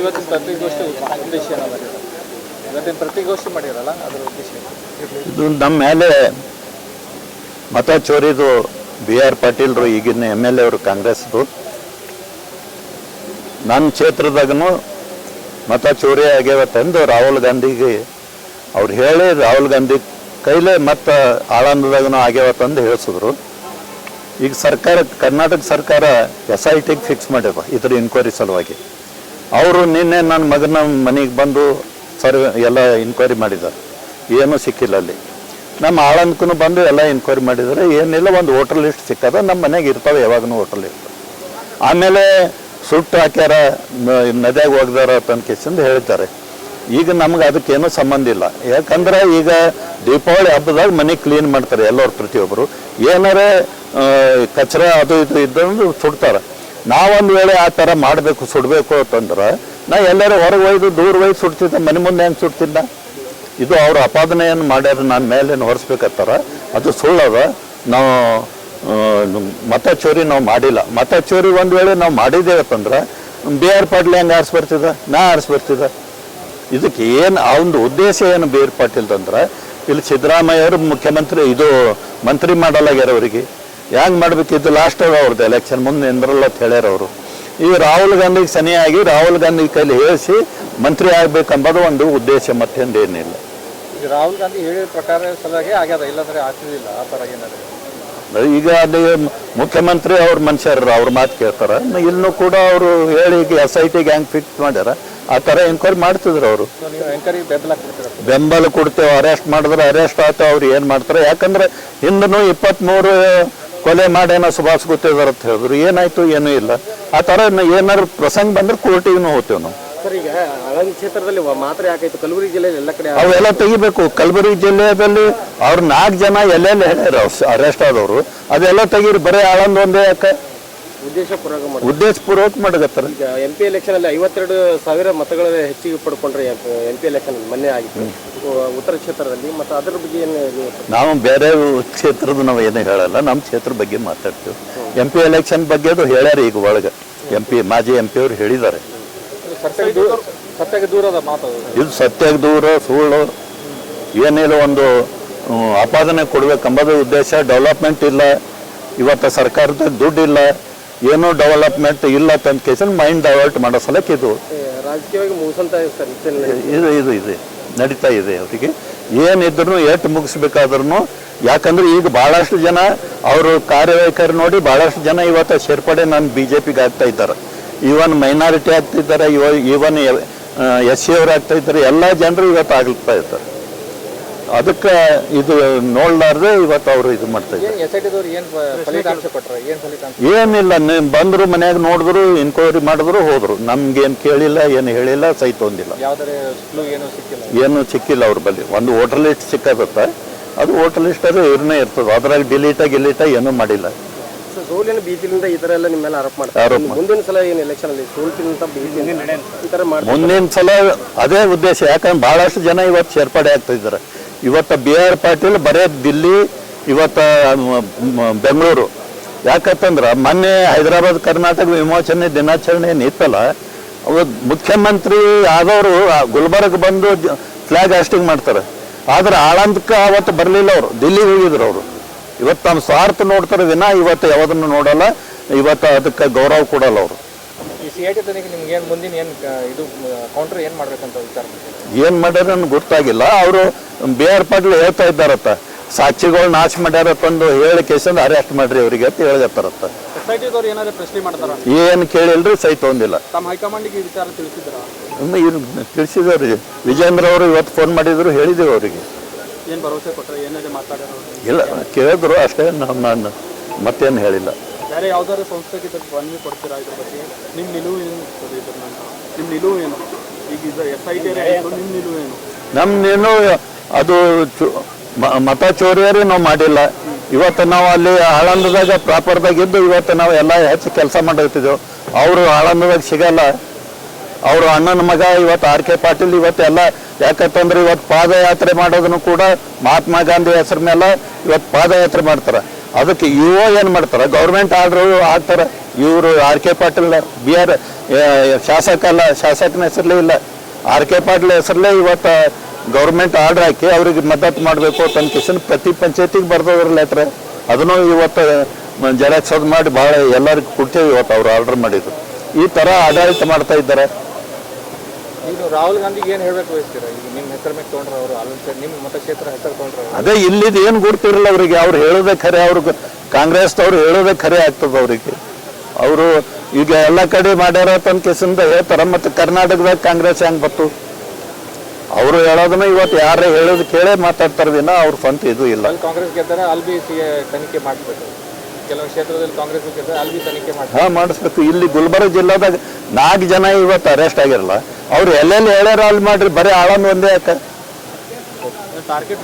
ಇವತ್ತಿನ ಉದ್ದೇಶ ಇವತ್ತಿನ ಪ್ರತಿಗೋಷ್ಠಿ ಮಾಡಿರಲ್ಲ ಉದ್ದೇಶ ಇದು ನಮ್ಮ ಮೇಲೆ ಮತ ಚೋರಿದು ಬಿ ಆರ್ ಪಾಟೀಲ್ರು, ಈಗಿನ ಎಂ ಎಲ್ ಎ ಅವರು, ಕಾಂಗ್ರೆಸ್ದು. ನನ್ನ ಕ್ಷೇತ್ರದಾಗೂ ಮತ ಚೋರಿ ಆಗ್ಯಾವತ್ತಂದು ರಾಹುಲ್ ಗಾಂಧಿಗೆ ಅವ್ರು ಹೇಳಿ ರಾಹುಲ್ ಗಾಂಧಿ ಕೈಲೇ ಮತ್ತೆ ಆಳಂದದಾಗೂ ಆಗ್ಯಾವತ್ತಂದು ಹೇಳಿಸಿದ್ರು. ಈಗ ಸರ್ಕಾರ, ಕರ್ನಾಟಕ ಸರ್ಕಾರ ಎಸ್ ಐ ಟಿಗೆ ಫಿಕ್ಸ್ ಮಾಡ್ಯವ ಇದ್ರ ಇನ್ಕ್ವೈರಿ ಸಲುವಾಗಿ. ಅವರು ನಿನ್ನೆ ನನ್ನ ಮಗನ ಮನೆಗೆ ಬಂದು ಸರ್ವೆ ಎಲ್ಲ ಇನ್ಕ್ವೈರಿ ಮಾಡಿದ್ದಾರೆ. ಏನೂ ಸಿಕ್ಕಿಲ್ಲ ಅಲ್ಲಿ. ನಮ್ಮ ಆಳಂದಕ್ಕೂ ಬಂದು ಎಲ್ಲ ಇನ್ಕ್ವೈರಿ ಮಾಡಿದ್ದಾರೆ. ಏನಿಲ್ಲ, ಒಂದು ಹೋಟೆಲ್ ಲಿಸ್ಟ್ ಸಿಕ್ಕದ ನಮ್ಮ ಮನೆಗೆ ಇರ್ತವೆ ಯಾವಾಗೂ ಹೋಟೆಲ್ ಲಿಸ್ಟ್ ಆಮೇಲೆ ಸುಟ್ಟು ಹಾಕ್ಯಾರ ನದಿಯಾಗ ಹೋಗ್ದಾರ ತನ್ಕಿಸಿಂದ ಹೇಳ್ತಾರೆ ಈಗ ನಮ್ಗೆ ಅದಕ್ಕೇನು ಸಂಬಂಧ ಇಲ್ಲ. ಯಾಕಂದ್ರೆ ಈಗ ದೀಪಾವಳಿ ಹಬ್ಬದಾಗ ಮನೆ ಕ್ಲೀನ್ ಮಾಡ್ತಾರೆ ಎಲ್ಲರೂ ಪ್ರತಿಯೊಬ್ಬರು. ಏನಾರ ಕಚರ ಅದು ಇದು ಇದ್ದಂದು ಸುಡ್ತಾರೆ. ನಾವೊಂದು ವೇಳೆ ಆ ಥರ ಮಾಡಬೇಕು, ಸುಡಬೇಕು ಅಂತಂದ್ರೆ, ನಾ ಎಲ್ಲರೂ ಹೊರಗೆ ಒಯ್ದು ದೂರ ಒಯ್ದು ಸುಡ್ತಿದ್ದೆ, ಮನೆ ಮುಂದೆ ಹೆಂಗೆ ಸುಡ್ತಿದ್ದ? ಇದು ಅವ್ರ ಅಪಾದನೆಯನ್ನು ಮಾಡ್ಯಾರ ನನ್ನ ಮೇಲೇನು ಹೊರಿಸ್ಬೇಕತ್ತಾರ, ಅದು ಸುಳ್ಳದ. ನಾವು ಮತ ಚೋರಿ ನಾವು ಮಾಡಿಲ್ಲ. ಮತ ಚೋರಿ ಒಂದು ವೇಳೆ ನಾವು ಮಾಡಿದ್ದೇವತ್ತಂದ್ರೆ ಬಿ ಆರ್ ಪಾಟೀಲ್ ಹೆಂಗೆ ಆರಿಸ್ಬರ್ತಿದ್ದ ಬರ್ತಿದ? ನಾ ಆರಿಸ್ಬರ್ತಿದ್ದ ಇದಕ್ಕೆ ಏನು, ಆ ಒಂದು ಉದ್ದೇಶ ಏನು ಬಿ ಆರ್ ಪಾಟೀಲ್ ಅಂದ್ರೆ, ಇಲ್ಲಿ ಸಿದ್ದರಾಮಯ್ಯ ಅವರು ಮುಖ್ಯಮಂತ್ರಿ, ಇದು ಮಂತ್ರಿ ಮಾಡಲಾಗ್ಯಾರ ಅವರಿಗೆ. ಹೆಂಗೆ ಮಾಡಬೇಕಿತ್ತು? ಲಾಸ್ಟ್ ಅವ್ರದ್ದು ಎಲೆಕ್ಷನ್ ಮುಂದೆ ನಿಂದ್ರಲ್ಲ ಅಂತ ಹೇಳ್ಯಾರ ಅವರು. ಈಗ ರಾಹುಲ್ ಗಾಂಧಿಗೆ ಸನಿಯಾಗಿ ರಾಹುಲ್ ಗಾಂಧಿ ಕೈಲಿ ಹೇಳಿಸಿ ಮಂತ್ರಿ ಆಗ್ಬೇಕಂಬುದು ಒಂದು ಉದ್ದೇಶ ಮತ್ತೊಂದೇನಿಲ್ಲ. ಈಗ ರಾಹುಲ್ ಗಾಂಧಿ ಹೇಳಿದ ಪ್ರಕಾರ ಸಲುವಾಗಿ ಆಗ್ಯದ ಇಲ್ಲಾಂದ್ರೆ ಆ ಥರ ಏನಾದ್ರೆ? ಈಗ ಅಲ್ಲಿ ಮುಖ್ಯಮಂತ್ರಿ ಅವ್ರ ಮನುಷ್ಯರ ಅವ್ರ ಮಾತು ಕೇಳ್ತಾರ. ಇಲ್ಲೂ ಕೂಡ ಅವರು ಹೇಳಿ ಈಗ ಎಸ್ ಐ ಟಿಗೆ ಹೆಂಗೆ ಫಿಕ್ಸ್ ಮಾಡ್ಯಾರ. ಆ ಥರ ಎಂಕ್ವೈರಿ ಮಾಡ್ತಿದ್ರು ಅವರು. ನೀವು ಬೆಂಬಲ ಕೊಡ್ತೀರ? ಬೆಂಬಲ ಕೊಡ್ತೇವೆ ಅರೆಸ್ಟ್ ಮಾಡಿದ್ರೆ ಅರೆಸ್ಟ್ ಆಯ್ತು ಅವ್ರು ಏನು ಮಾಡ್ತಾರೆ? ಯಾಕಂದ್ರೆ ಹಿಂದೂ ಇಪ್ಪತ್ತ್ಮೂರು ಕೊಲೆ ಮಾಡೇನೋ ಸುಭಾಷ್ ಗೊತ್ತಿದಾರ ಅಂತ ಹೇಳಿದ್ರು. ಏನಾಯ್ತು ಏನೂ ಇಲ್ಲ. ಆ ಥರ ಏನಾದ್ರು ಪ್ರಸಂಗ ಬಂದ್ರೆ ಕೋರ್ಟಿಗೂ ಹೋಗ್ತೇವೆ ನಾವು. ಸರ್ ಈಗ ಆಳಂದ್ ಕ್ಷೇತ್ರದಲ್ಲಿ ಮಾತ್ರ ಯಾಕಾಯ್ತು ಕಲಬುರಗಿ ಜಿಲ್ಲೆಯಲ್ಲಿ ಎಲ್ಲ ಕಡೆ ಅವೆಲ್ಲ ತೆಗಿಬೇಕು. ಕಲಬುರಗಿ ಜಿಲ್ಲೆಯಲ್ಲಿ ಅವ್ರು ನಾಲ್ಕು ಜನ ಎಲ್ಲೆಲ್ಲಿ ಹೇಳ್ಯಾರ ಅರೆಸ್ಟ್ ಆದವರು ಅದೆಲ್ಲ ತೆಗೀರಿ. ಬರೀ ಆಳಂದ ಒಂದೇ ಯಾಕೆ ಉದ್ದೇಶಪೂರ್ವಕ ಮಾಡಿದ್ರೆ ಮಾಡಕತ್ತಾರ ಈಗ ಎಂ ಪಿ ಎಲೆಕ್ಷನ್ ಅಲ್ಲಿ ಐವತ್ತೆರಡು ಸಾವಿರ ಮತಗಳ ಹೆಚ್ಚಿಗೆ ಪಡ್ಕೊಂಡ್ರೆ ಎಂ ಪಿ ಎಲೆಕ್ಷನ್ ಮೊನ್ನೆ ಆಗಿತ್ತು. ಉತ್ತರ ಕ್ಷೇತ್ರದಲ್ಲಿ ಮತ್ತು ಅದ್ರ ಬಗ್ಗೆ ಏನು ನಾವು ಬೇರೆ ಕ್ಷೇತ್ರದ ನಾವು ಏನು ಹೇಳಲ್ಲ. ನಮ್ಮ ಕ್ಷೇತ್ರ ಬಗ್ಗೆ ಮಾತಾಡ್ತೀವಿ. ಎಂ ಪಿ ಎಲೆಕ್ಷನ್ ಬಗ್ಗೆ ಅದು ಹೇಳ್ಯಾರ ಈಗ ಒಳಗೆ. ಎಂ ಪಿ ಮಾಜಿ ಎಂ ಪಿ ಅವ್ರು ಹೇಳಿದ್ದಾರೆ. ಇದು ಸತ್ಯಕ್ಕೆ ದೂರ ಸತ್ಯಕ್ಕೆ ದೂರದ ಮಾತು ಇದು ಸತ್ಯಕ್ಕೆ ದೂರ ಸುಳ್ಳು ಏನಿಲ್ಲ ಒಂದು ಆಪಾದನೆ ಕೊಡ್ಬೇಕಂಬದ ಉದ್ದೇಶ. ಡೆವಲಪ್ಮೆಂಟ್ ಇಲ್ಲ. ಇವತ್ತು ಸರ್ಕಾರದ ದುಡ್ಡು ಇಲ್ಲ ಏನೂ ಡೆವಲಪ್ಮೆಂಟ್ ಇಲ್ಲ ಅಂತ ಕೇಸನ್ ಮೈಂಡ್ ಡೈವರ್ಟ್ ಮಾಡೋ ಸಲಕ್ಕೆ ಇದು. ಇದು ಇದು ಇದೆ ನಡೀತಾ ಇದೆ ಅವರಿಗೆ. ಏನಿದ್ರು ಏಟು ಮುಗಿಸ್ಬೇಕಾದ್ರೂ ಯಾಕಂದ್ರೆ ಈಗ ಭಾಳಷ್ಟು ಜನ ಅವರು ಕಾರ್ಯವೈಖರಿ ನೋಡಿ ಭಾಳಷ್ಟು ಜನ ಇವತ್ತು ಸೇರ್ಪಡೆ ನಾನು ಬಿ ಜೆ ಪಿಗೆ ಆಗ್ತಾ ಇದ್ದಾರೆ. ಈವನ್ ಮೈನಾರಿಟಿ ಆಗ್ತಿದ್ದಾರೆ ಇವ ಈವನ್ ಎಸ್ ಸಿ ಅವ್ರು ಆಗ್ತಾ ಇದ್ದಾರೆ ಎಲ್ಲ ಜನರು ಇವತ್ತು ಆಗ್ತಾ ಇದ್ದಾರೆ. ಅದಕ್ಕೆ ಇದು ನೋಡ್ಲಾರ್ದೆ ಇವತ್ತು ಅವರು ಇದು ಮಾಡ್ತಾ ಇದ್ದಾರೆ. ಏನಿಲ್ಲ ನೀವು ಬಂದರು ಮನೆಯಾಗ ನೋಡಿದ್ರು ಇನ್ಕ್ವೈರಿ ಮಾಡಿದ್ರು ಹೋದ್ರು. ನಮ್ಗೇನು ಕೇಳಿಲ್ಲ ಏನು ಹೇಳಿಲ್ಲ ಸಹಿತ ಹೊಂದಿಲ್ಲ ಏನೂ ಸಿಕ್ಕಿಲ್ಲ? ಅವ್ರ ಬಳಿ ಒಂದು ವೋಟರ್ ಲಿಸ್ಟ್ ಸಿಕ್ಕದತ್ತ ಅದು ವೋಟರ್ ಲಿಸ್ಟ್ ಅದು ಇವ್ರನ್ನೇ ಇರ್ತದೆ. ಅದ್ರಾಗ ಡಿಲೀಟ ಗಿಲೀಟ ಏನೂ ಮಾಡಿಲ್ಲ. ಸರ್, ಸೋಲಿನ ಭೀತಿಯಿಂದ ಈ ತರ ಎಲ್ಲ ನಿಮ್ಮ ಮೇಲೆ ಆರೋಪ ಮಾಡ್ತಾರೆ. ಮುಂದಿನ ಸಲ ಏನು ಎಲೆಕ್ಷನ್ ಅಲ್ಲಿ ಸೋಲ್ತಿನಂತ ಭೀತಿಯಿಂದ ಈ ತರ ಮಾಡ್ತಾರೆ? ಮುಂದಿನ ಸಲ ಅದೇ ಉದ್ದೇಶ. ಯಾಕಂದ್ರೆ ಬಹಳಷ್ಟು ಜನ ಇವತ್ತು ಸೇರ್ಪಡೆ ಆಗ್ತಾ ಇದ್ದಾರೆ. ಇವತ್ತು ಬಿ ಆರ್ ಪಾಟೀಲ್ ಬರೇ ದಿಲ್ಲಿ, ಇವತ್ತು ಬೆಂಗಳೂರು. ಯಾಕಂತಂದ್ರೆ ಮೊನ್ನೆ ಹೈದರಾಬಾದ್ ಕರ್ನಾಟಕ ವಿಮೋಚನೆ ದಿನಾಚರಣೆ ಏನಿತ್ತಲ್ಲ ಅವತ್ತು ಮುಖ್ಯಮಂತ್ರಿ ಆದವರು ಗುಲ್ಬರ್ಗ್ ಬಂದು ಫ್ಲಾಗ್ ಹಾಸ್ಟಿಂಗ್ ಮಾಡ್ತಾರೆ. ಆದ್ರೆ ಆಳಂದಕ್ಕೆ ಅವತ್ತು ಬರಲಿಲ್ಲ ಅವರು, ದಿಲ್ಲಿಗೆ ಹೋಗಿದ್ರು ಅವರು. ಇವತ್ತು ತಮ್ಮ ಸ್ವಾರ್ಥ ನೋಡ್ತಾರೆ ದಿನ ಇವತ್ತು ಯಾವುದನ್ನು ನೋಡಲ್ಲ, ಇವತ್ತು ಅದಕ್ಕೆ ಗೌರವ ಕೊಡಲ್ಲ ಅವರು. ಸಿ ಐ ಟಿ ತನಿಖೆ ನಿಮ್ಗೆ ಏನು ಮುಂದಿನ ಏನು ಇದು ಕೌಂಟರ್ ಏನು ಮಾಡ್ಬೇಕಂತ ವಿಚಾರ ಏನು ಮಾಡ್ಯಾರ ನನ್ಗೆ ಗೊತ್ತಾಗಿಲ್ಲ. ಅವರು ಬಿ ಆರ್ ಪಾಟೀಲ್ ಹೇಳ್ತಾ ಇದ್ದಾರತ್ತ. ಸಾಕ್ಷಿಗಳು ನಾಶ ಮಾಡ್ಯಾರತ್ತಂದು ಹೇಳಿ ಕೇಸಂದು ಅರೆಸ್ಟ್ ಮಾಡ್ರಿ ಅವರಿಗೆ ಅಂತ ಹೇಳತ್ತಾರತ್ತ ಸೊಸೈಟಿದವ್ರು ಏನಾದ್ರು ಪ್ರಶ್ನೆ ಮಾಡ್ತಾರ? ಏನು ಕೇಳಿಲ್ರಿ ಸಹಿತ ಹೊಂದಿಲ್ಲ ತಮ್ಮ ಹೈಕಮಾಂಡಿಗೆ ಈ ವಿಚಾರ ತಿಳಿಸಿದ್ರ? ತಿಳಿಸಿದವ್ರಿಗೆ ವಿಜೇಂದ್ರ ಅವರು ಇವತ್ತು ಫೋನ್ ಮಾಡಿದ್ರು ಹೇಳಿದೆವು ಅವರಿಗೆ. ಏನು ಭರವಸೆ ಕೊಟ್ಟರೆ ಏನಾದ್ರು ಮಾತಾಡ್ಯಾರ ಇಲ್ಲ ಕೇಳಿದ್ರು ಅಷ್ಟೇ ನಾನು ನಾನು ಮತ್ತೇನು ಹೇಳಿಲ್ಲ. ಬೇರೆ ಯಾವ್ದಾದ್ರು ಸಂಸ್ಥೆಗೆ ಇದಕ್ಕೆ ಮನವಿ ಕೊಡ್ತೀರಾ ಇದ್ರ ಬಗ್ಗೆ? ನಿಮ್ಮ ನಿಲುವು ಏನು ಸರ್ ಇದ್ರ ನಿಮ್ಮ ನಿಲುವು ಏನು? ಈಗ ಇದು ಎಸ್ ಐ ಟಿ ನಿಮ್ಮ ನಿಲುವು ಏನು? ನಮ್ದೇನು ಅದು ಮತ ಚೋರಿಯರು ನಾವು ಮಾಡಿಲ್ಲ. ಇವತ್ತು ನಾವು ಅಲ್ಲಿ ಆಳಂದದಾಗ, ಪ್ರಾಪರ್ದಾಗ ಇದ್ದು ಇವತ್ತು ನಾವು ಎಲ್ಲ ಹೆಚ್ಚು ಕೆಲಸ ಮಾಡಿರ್ತಿದ್ದೆವು ಅವರು ಆಳಂದದಾಗ ಸಿಗಲ್ಲ. ಅವರು ಅಣ್ಣನ ಮಗ ಇವತ್ತು ಆರ್ ಕೆ ಪಾಟೀಲ್ ಇವತ್ತೆಲ್ಲ ಯಾಕಂತಂದ್ರೆ ಇವತ್ತು ಪಾದಯಾತ್ರೆ ಮಾಡೋದನ್ನು ಕೂಡ ಮಹಾತ್ಮ ಗಾಂಧಿ ಹೆಸರ ಮೇಲೆ ಇವತ್ತು ಪಾದಯಾತ್ರೆ ಮಾಡ್ತಾರೆ. ಅದಕ್ಕೆ ಇವ ಏನು ಮಾಡ್ತಾರೆ? ಗೌರ್ಮೆಂಟ್ ಆರ್ಡ್ರು ಆಗ್ತಾರೆ. ಇವರು R K Patil, B R ಶಾಸಕಲ್ಲ, ಶಾಸಕನ ಹೆಸರಲ್ಲೇ ಇಲ್ಲ. ಆರ್ ಕೆ ಪಾಟೀಲ್ ಹೆಸರಲ್ಲೇ ಇವತ್ತು ಗೌರ್ಮೆಂಟ್ ಆರ್ಡರ್ ಹಾಕಿ ಅವ್ರಿಗೆ ಮದತ್ ಮಾಡಬೇಕು ತನ್ನ ಕಿಶನ್ ಪ್ರತಿ ಪಂಚಾಯತಿಗೆ ಬರ್ದವ್ರ ಲೆಟ್ರ್ ಅದನ್ನು ಇವತ್ತು ಜರಾಕ್ಸ್ ಅದು ಮಾಡಿ ಭಾಳ ಎಲ್ಲರಿಗೂ ಕೊಡ್ತೇವೆ ಇವತ್ತು ಅವ್ರು ಆರ್ಡರ್ ಮಾಡಿದ್ರು. ಈ ಥರ ಆಡಳಿತ ಮಾಡ್ತಾ ಇದ್ದಾರೆ. ಈಗ ರಾಹುಲ್ ಗಾಂಧಿಗೆ ಏನು ಹೇಳ್ಬೇಕು ಬಯಸ್ತೀರಾ ಈಗ ನಿಮ್ಮ ಹೆಸರು ಮೇಲೆ ತೊಗೊಂಡ್ರೆ ಅವರು ಅಲ್ಲಿ ನಿಮ್ಮ ಮತಕ್ಷೇತ್ರ ಹೆಸರು ತೊಗೊಂಡ್ರೆ. ಅದೇ ಇಲ್ಲಿದ್ ಏನು ಗುರ್ತಿರಲ್ಲ ಅವರಿಗೆ. ಅವ್ರು ಹೇಳೋದೇ ಖರೆ ಅವ್ರಿಗೆ ಕಾಂಗ್ರೆಸ್ದವ್ರು ಹೇಳೋದೇ ಖರೆ ಆಗ್ತದ ಅವರಿಗೆ. ಅವರು ಈಗ ಎಲ್ಲ ಕಡೆ ಮಾಡ್ಯಾರ ತನ್ನ ಕೆಸಿಂದ ಹೇಳ್ತಾರ ಮತ್ತು ಕರ್ನಾಟಕದಾಗ ಕಾಂಗ್ರೆಸ್ ಹೆಂಗ್ ಬತ್ತು ಅವರು ಹೇಳೋದನ್ನ ಇವತ್ತು ಯಾರೇ ಹೇಳೋದು ಕೇಳೇ ಮಾತಾಡ್ತಾರ ದಿನ ಅವ್ರ ಸ್ವಂತ ಇದು ಇಲ್ಲ. ಅಲ್ಲಿ ಕಾಂಗ್ರೆಸ್ ಗೆದ್ದರೆ ಅಲ್ಲಿ ಬಿ ತನಿಖೆ ಮಾಡ್ಬೇಕು ಕೆಲವು ಕ್ಷೇತ್ರದಲ್ಲಿ ಕಾಂಗ್ರೆಸ್ ಗೆದ್ದರೆ ಅಲ್ಲಿ ಬಿ ತನಿಖೆ ಮಾಡಿ ಹಾ ಮಾಡಿಸ್ಬೇಕು. ಇಲ್ಲಿ ಗುಲ್ಬರ್ಗ ಜಿಲ್ಲಾದಾಗ ನಾಲ್ಕು ಜನ ಇವತ್ತು ಅರೆಸ್ಟ್ ಆಗಿರಲ್ಲ. ಅವ್ರು ಎಲ್ಲೆಲ್ಲಿ ಹೇಳ್ಯಾರ ಅಲ್ಲಿ ಮಾಡ್ರಿ ಬರೀ ಆಳನ್ ಒಂದೇ ಯಾಕೆ? ಟಾರ್ಗೆಟ್